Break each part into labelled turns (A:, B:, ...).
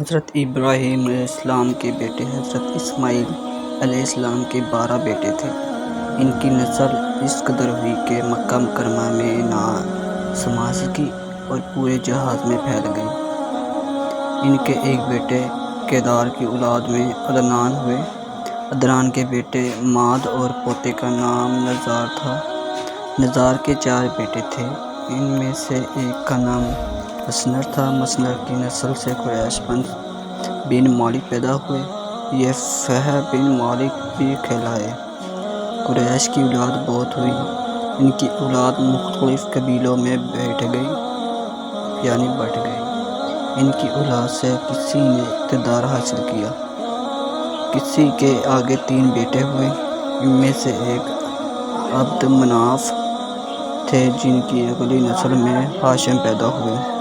A: حضرت ابراہیم علیہ السلام کے بیٹے حضرت اسماعیل علیہ السلام کے بارہ بیٹے تھے۔ ان کی نسل اس قدر ہوئی کہ مکہ مکرمہ میں نہ سما سکی اور پورے جہاز میں پھیل گئی۔ ان کے ایک بیٹے کیدار کی اولاد میں عدنان ہوئے۔ عدنان کے بیٹے ماد اور پوتے کا نام نزار تھا۔ نزار کے چار بیٹے تھے۔ ان میں سے ایک کا نام مسنر تھا۔ مسنر کی نسل سے قریش بن مالک پیدا ہوئے۔ یہ فہر بن مالک بھی کہلائے۔ قریش کی اولاد بہت ہوئی۔ ان کی اولاد مختلف قبیلوں میں بیٹھ گئی یعنی بٹ گئی۔ ان کی اولاد سے کسی نے اقتدار حاصل کیا۔ کسی کے آگے تین بیٹے ہوئے۔ ان میں سے ایک عبد مناف تھے جن کی اگلی نسل میں ہاشم پیدا ہوئے۔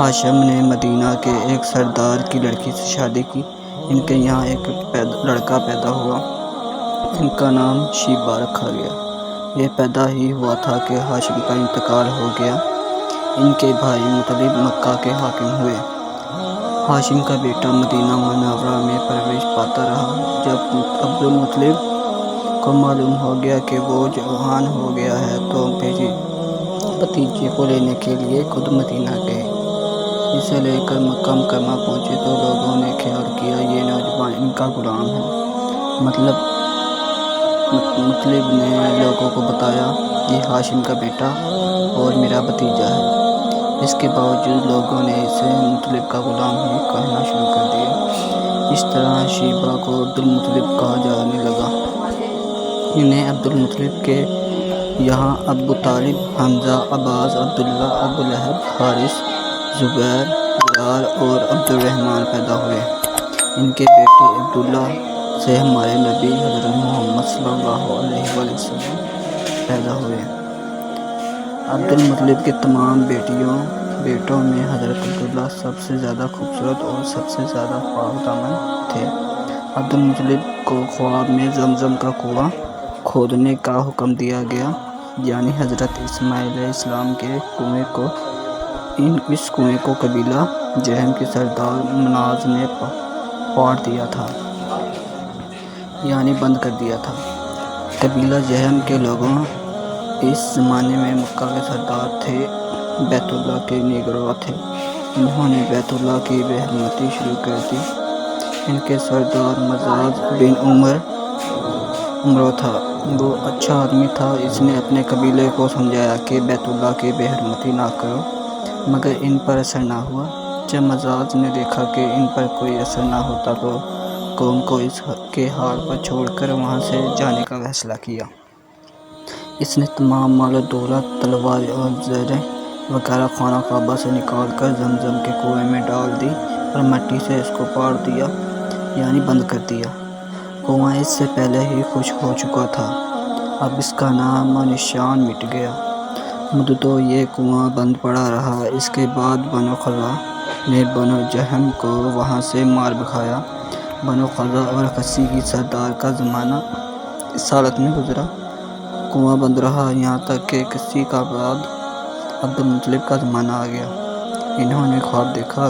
A: ہاشم نے مدینہ کے ایک سردار کی لڑکی سے شادی کی۔ ان کے یہاں ایک لڑکا پیدا ہوا۔ ان کا نام شیبہ رکھا گیا۔ یہ پیدا ہی ہوا تھا کہ ہاشم کا انتقال ہو گیا۔ ان کے بھائی مطلب مکہ کے حاکم ہوئے۔ ہاشم کا بیٹا مدینہ منورہ میں پرورش پاتا رہا۔ جب عبد المطلب کو معلوم ہو گیا کہ وہ جوان ہو گیا ہے تو بھیجی بھتیجے کو لینے کے لیے خود مدینہ گئے۔ اسے لے کر مکہ مکرمہ پہنچے تو لوگوں نے خیال کیا، یہ نوجوان ان کا غلام ہے۔ مطلب مطلب نے لوگوں کو بتایا، یہ ہاشم کا بیٹا اور میرا بھتیجا ہے۔ اس کے باوجود لوگوں نے اسے مطلب کا غلام ہی کہنا شروع کر دیا۔ اس طرح شیبہ کو عبد المطلب کہا جانے لگا۔ انہیں عبد المطلب کے یہاں ابو طالب، حمزہ، عباس، عبداللہ ابولہب حارث زبیر بلال اور عبد الرحمن پیدا ہوئے۔ ان کے بیٹے عبداللہ سے ہمارے نبی حضرت محمد صلی اللہ علیہ وسلم پیدا ہوئے۔ عبد المطلب کے تمام بیٹیوں، بیٹوں میں حضرت عبداللہ سب سے زیادہ خوبصورت اور سب سے زیادہ پاک دامن تھے۔ عبد المطلب کو خواب میں زمزم کا کنواں کھودنے کا حکم دیا گیا یعنی حضرت اسماعیل علیہ السلام کے کنویں کو ان اس کنویں کو قبیلہ جہم کے سردار مناز نے پاڑ دیا تھا یعنی بند کر دیا تھا۔ قبیلہ جہم کے لوگوں اس زمانے میں مکہ کے سردار تھے، بیت اللہ کے نگراں تھے۔ انہوں نے بیت اللہ کی بے شروع کر دی۔ ان کے سردار مزاج بن عمر عمرو تھا۔ وہ اچھا آدمی تھا، اس نے اپنے قبیلے کو سمجھایا کہ بیت اللہ کی بے حرمتی نہ کرو۔ مگر ان پر اثر نہ ہوا۔ جب مزاج نے دیکھا کہ ان پر کوئی اثر نہ ہوتا تو قوم کو اس کے حال پر چھوڑ کر وہاں سے جانے کا فیصلہ کیا۔ اس نے تمام مال و دولت تلوار اور زریں وغیرہ خانہ کعبہ سے نکال کر زمزم کے کنویں میں ڈال دی اور مٹی سے اس کو پاڑ دیا یعنی بند کر دیا۔ کنواں اس سے پہلے ہی خشک ہو چکا تھا۔ اب اس کا نام و نشان مٹ گیا۔ مدتوں یہ کنواں بند پڑا رہا۔ اس کے بعد بنو خزا نے بنو جہم کو وہاں سے مار بکھایا۔ بنو خزا اور خسی کی سردار کا زمانہ اس حالت میں گزرا۔ کنواں بند رہا۔ یہاں تک کہ کسی کا بعد عبد المطلب کا زمانہ آ گیا۔ انہوں نے خواب دیکھا۔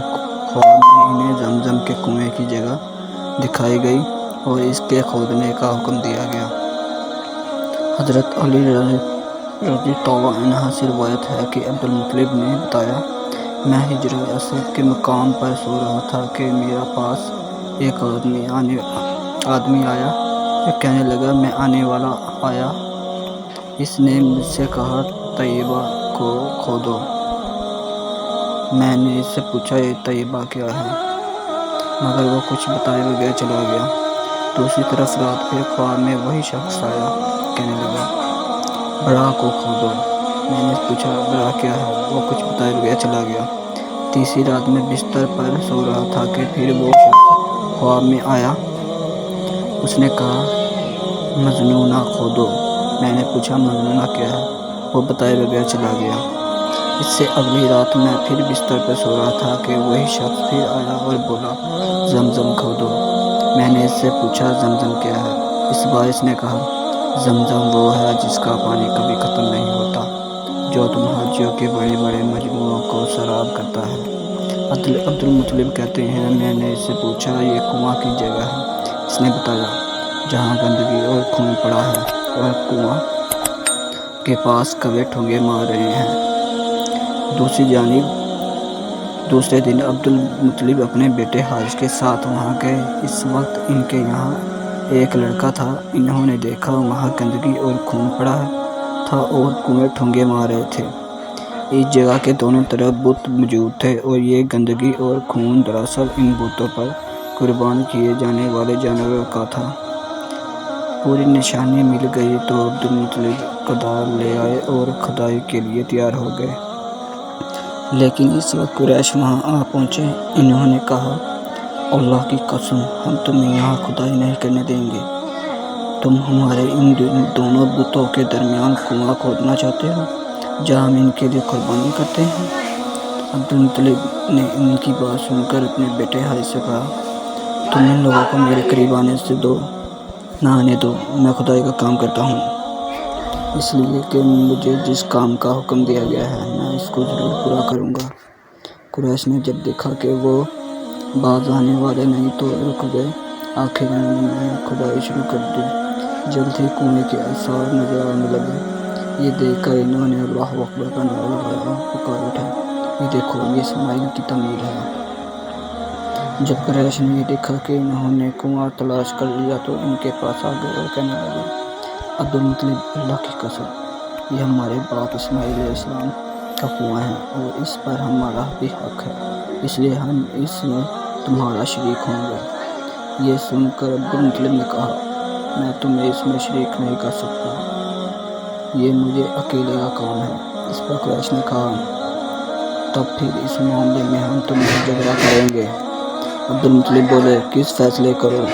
A: خواب میں انہیں زمزم کے کنویں کی جگہ دکھائی گئی اور اس کے کھودنے کا حکم دیا گیا۔ حضرت علی رضی اللہ عنہ سے روایت ہے کہ عبد المطلب نے بتایا، میں ہجر اسد کے مقام پر سو رہا تھا کہ میرا پاس ایک آدمی آنے، آدمی آیا۔ کہنے لگا، میں آنے والا آیا۔ اس نے مجھ سے کہا، طیبہ کو کھودو۔ میں نے اس سے پوچھا، یہ طیبہ کیا ہے؟ مگر وہ کچھ بتائے بغیر چلا گیا۔ دوسری طرف رات پھر خواب میں وہی شخص آیا، کہنے لگا بڑا کو کھودو۔ میں نے پوچھا بڑا کیا ہے؟ وہ کچھ بتائے بغیر چلا گیا۔ تیسری رات میں بستر پر سو رہا تھا کہ پھر وہ شخص خواب میں آیا۔ اس نے کہا، مجنونہ کھودو۔ میں نے پوچھا، مجنونہ کیا ہے؟ وہ بتائے بغیر چلا گیا۔ اس سے اگلی رات میں پھر بستر پر سو رہا تھا کہ وہی شخص پھر آیا اور بولا، زمزم کھودو۔ میں نے اس سے پوچھا، زمزم کیا ہے؟ اس بار اس نے کہا زمزم وہ ہے جس کا پانی کبھی ختم نہیں ہوتا، جو تم حاجیوں کے بڑے بڑے مجموعوں کو سراب کرتا ہے۔ عبد المطلب کہتے ہیں، میں نے اس سے پوچھا، یہ کنواں کی جگہ ہے؟ اس نے بتایا، جہاں گندگی اور خون پڑا ہے اور کنواں کے پاس کوے ٹھونگے مار رہے ہیں۔ دوسری جانب، دوسرے دن عبد المطلب اپنے بیٹے حارث کے ساتھ وہاں گئے۔ اس وقت ان کے یہاں ایک لڑکا تھا، انہوں نے دیکھا وہاں گندگی اور خون پڑا تھا اور کنویں ٹھونگے مار رہے تھے۔ اس جگہ کے دونوں طرف بت موجود تھے اور یہ گندگی اور خون دراصل ان بتوں پر قربان کیے جانے والے جانوروں کا تھا۔ پوری نشانی مل گئی تو عبد المطلب کدار لے آئے اور کھدائی کے لیے تیار ہو گئے۔ لیکن اس وقت قریش وہاں آ پہنچے۔ انہوں نے کہا اللہ کی قسم، ہم تمہیں یہاں کھدائی نہیں کرنے دیں گے۔ تم ہمارے ان دونوں بتوں کے درمیان کنواں کھودنا چاہتے ہو، جہاں ہم ان کے لیے قربانی کرتے ہیں؟ عبدالمطلب نے ان کی بات سن کر اپنے بیٹے حارث سے کہا، تم ان لوگوں کو میرے قریب آنے سے دو، نہ آنے دو، میں خدائی کا کام کرتا ہوں۔ اس لیے کہ مجھے جس کام کا حکم دیا گیا ہے، میں اس کو ضرور پورا کروں گا۔ قریش نے جب دیکھا کہ وہ باز آنے والے نہیں تو رک گئے۔ آخر انہوں نے کھدائی شروع کر دی۔ جلد ہی کنویں کے آثار نظر آنے لگے۔ یہ دیکھ کر انہوں نے اللہ اکبر کا نعرہ لگایا پکار اٹھا۔ یہ دیکھو، یہ اسماعیل کی تعمیر ہے۔ جب قریش نے یہ دیکھا کہ انہوں نے کنواں تلاش کر لیا تو ان کے پاس آ گئے اور کہنے لگے عبد المطلب اللہ کی قسم، یہ ہمارے باپ اسماعیل علیہ السلام کا کنواں ہے اور اس پر ہمارا بھی حق ہے۔ اس لیے ہم اس میں تمہارا شریک ہوں گے یہ سن کر عبد المطلب نے کہا، میں تمہیں اس میں شریک نہیں کر سکتا۔ یہ مجھے اکیلے کا کام ہے۔ اس پر قریش نے کہا، تب پھر اس معاملے میں ہم تم سے جھگڑا کریں گے۔ عبد المطلب بولے، کس فیصلے کرو؟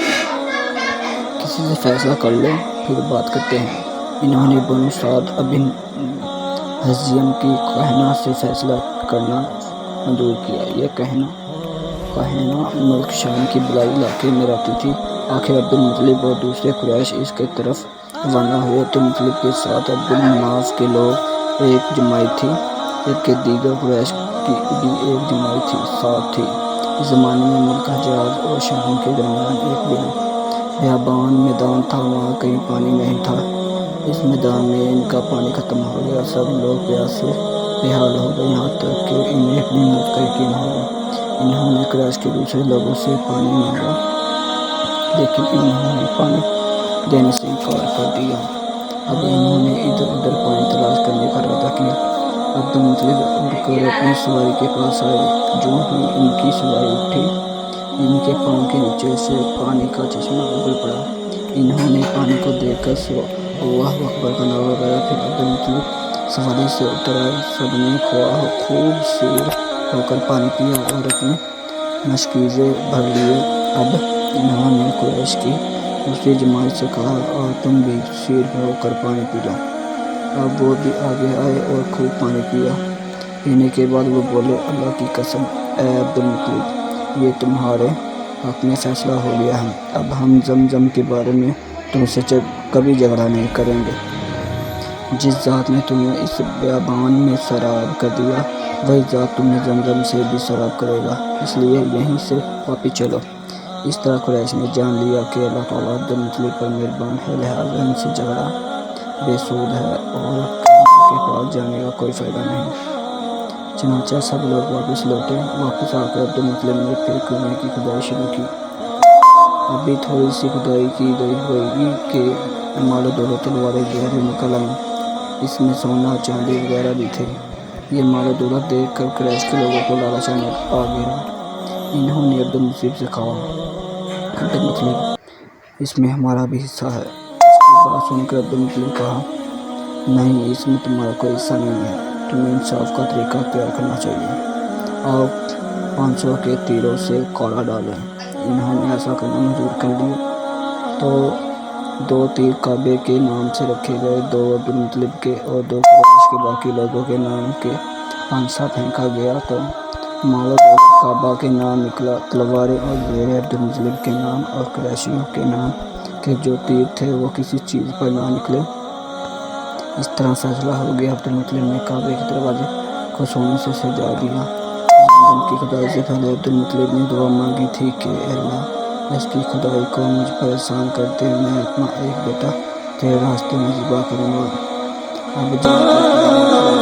A: کسی سے فیصلہ کر لو، پھر بات کرتے ہیں۔ انہوں نے بنو سعد ابن حزیم کی کہنا سے فیصلہ کرنا منظور کیا۔ یہ کہنا کہنا ملک شام کی بلائی علاقے میں رہتی تھی۔ آخر عبد المطلب اور دوسرے قریش اس کے طرف روانہ ہوئے عبد المطلب کے ساتھ عبد المناف کے لوگ ایک جماعت تھی۔ جبکہ دیگر قریش کی بھی ایک جماعت تھی، ساتھ تھی۔ اس زمانے میں ملک حجاز اور شام کے درمیان ایک بیابان میدان تھا، وہاں کہیں پانی نہیں تھا۔ اس میدان میں ان کا پانی ختم ہو گیا۔ سب لوگ پیاس سے بےحال ہو گئے، یہاں تک کہ انہیں اپنی موت کا یقین ہو گیا۔ انہوں نے قریش کے دوسرے لوگوں سے پانی مانگا، لیکن انہوں نے پانی دینے سے انکار کر دیا۔ اب انہوں نے ادھر ادھر پانی تلاش کرنے کا ارادہ کیا۔ عبد المطلب اڑ کر اپنی سواری کے پاس آئے۔ جو ہی ان کی سواری اٹھی، ان کے پاؤں کے نیچے سے پانی کا چشمہ ابل پڑا۔ انہوں نے پانی کو دیکھ کر سو۔ اللہ اکبر کا نعرہ لگایا پھر عبد المطلب سواری سے اتر آئے۔ سب نے خواہ خوب سیر ہو کر پانی پیا اور اپنے مشکیزیں بھر لیے۔ اب انہوں نے قریش کی دوسری جماعت سے کہا، اور تم بھی سیر ہو، کر پانی پی لو۔ اب وہ بھی آگے آئے اور خوب پانی پیا۔ پینے کے بعد وہ بولے، اللہ کی قسم، اے عبد المطلب یہ تمہارے حق میں فیصلہ ہو گیا ہے۔ اب ہم زمزم کے بارے میں تم سے کبھی جھگڑا نہیں کریں گے۔ جس ذات نے تمہیں اس بیابان میں سراب کر دیا، وہی ذات تمہیں زمزم سے بھی سراب کرے گا۔ اس لیے یہیں سے واپس چلو۔ اس طرح قریش نے جان لیا کہ اللہ تعالیٰ عبد پر مہربان ہے، لہٰذا ان سے جھگڑا بے سود ہے اور کے پاس جانے کا کوئی فائدہ نہیں۔ چنانچہ سب لوگ واپس لوٹے۔ واپس آ کر عبد المطلب نے پھر کنویں کی کھدائی شروع کی۔ ابھی تھوڑی سی کھدائی کی گئی ہوئی کہ مال دولت تلواریں گہرے نکل آئیں اس میں سونا چاندی وغیرہ بھی تھے۔ یہ مال و دولت دیکھ کر قریش کے لوگوں کو لالچ آنے آ گیا انہوں نے عبد المطلب سے کہا، عبد المطلب، اس میں ہمارا بھی حصہ ہے۔ اس کی بات سن کر عبد المطلب کہا، نہیں، اس میں تمہارا کوئی حصہ نہیں ہے۔ تمہیں انصاف کا طریقہ اختیار کرنا چاہیے۔ آپ پانچ سو کے تیروں سے کوڑا ڈالیں۔ انہوں نے ایسا کرنا منظور کر لیا۔ تو دو تیر کعبے کے نام سے رکھے گئے، دو عبد المطلب کے اور دو قریش کے باقی لوگوں کے نام کے پانسا پھینکا گیا تو مال و دولت کعبہ کے نام نکلا۔ تلواریں اور زیریں عبد المطلب کے نام اور قریشیوں کے نام کے جو تیر تھے وہ کسی چیز پر نہ نکلے۔ اس طرح فیصلہ ہو گیا۔ عبد المطلب نے کعبے کے دروازے کو سونے سے سجا دیا۔ جن کی خدائی سے پہلے عبد المطلب نے دعا مانگی تھی کہ اللہ اس کی خدائی کو مجھ پر احسان کرتے میں اپنا ایک بیٹا تیرے راستے میں ذبح کروں گا۔ اب جا